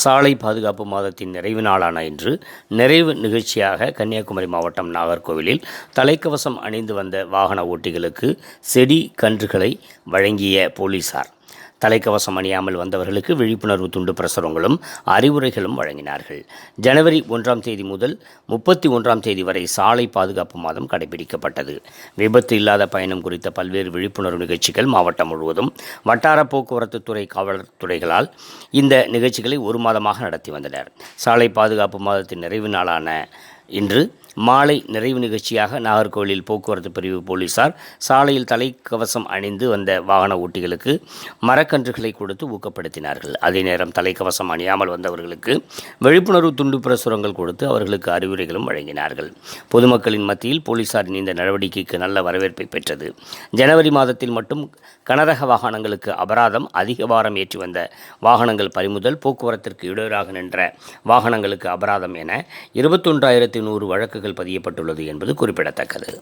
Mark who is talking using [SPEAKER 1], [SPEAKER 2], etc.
[SPEAKER 1] சாலை பாதுகாப்பு மாதத்தின் நிறைவு நாளான இன்று நிறைவு நிகழ்ச்சியாக கன்னியாகுமரி மாவட்டம் நாகர்கோவிலில் தலைக்கவசம் அணிந்து வந்த வாகன ஓட்டிகளுக்கு செடி கன்றுகளை வழங்கிய போலீசார். தலைக்கவசம் அணியாமல் வந்தவர்களுக்கு விழிப்புணர்வு துண்டு பிரசுரங்களும் அறிவுரைகளும் வழங்கினார்கள். ஜனவரி ஒன்றாம் தேதி முதல் முப்பத்தி ஒன்றாம் தேதி வரை சாலை பாதுகாப்பு மாதம் கடைபிடிக்கப்பட்டது. விபத்து இல்லாத பயணம் குறித்த பல்வேறு விழிப்புணர்வு நிகழ்ச்சிகள் மாவட்டம் முழுவதும் வட்டார போக்குவரத்து துறை காவல்துறைகளால் இந்த நிகழ்ச்சிகளை ஒரு மாதமாக நடத்தி வந்தனர். சாலை பாதுகாப்பு மாதத்தின் நிறைவு நாளான இன்று மாலை நிறைவு நிகழ்ச்சியாக நாகர்கோவிலில் போக்குவரத்து பிரிவு போலீசார் சாலையில் தலைக்கவசம் அணிந்து வந்த வாகன ஓட்டிகளுக்கு மரக்கன்றுகளை கொடுத்து ஊக்கப்படுத்தினார்கள். அதே நேரம் தலைக்கவசம் அணியாமல் வந்தவர்களுக்கு விழிப்புணர்வு துண்டு பிரசுரங்கள் கொடுத்து அவர்களுக்கு அறிவுரைகளும் வழங்கினார்கள். பொதுமக்களின் மத்தியில் போலீசாரின் இந்த நடவடிக்கைக்கு நல்ல வரவேற்பை பெற்றது. ஜனவரி மாதத்தில் மட்டும் கனரக வாகனங்களுக்கு அபராதம் அதிக வாரம் ஏற்றி வந்த வாகனங்கள் பறிமுதல் போக்குவரத்திற்கு இடையூறாக நின்ற வாகனங்களுக்கு அபராதம் என இருபத்தொன்றாயிரத்தி நூறு வழக்குகள் பதியப்பட்டுள்ளது என்பது குறிப்பிடத்தக்கது.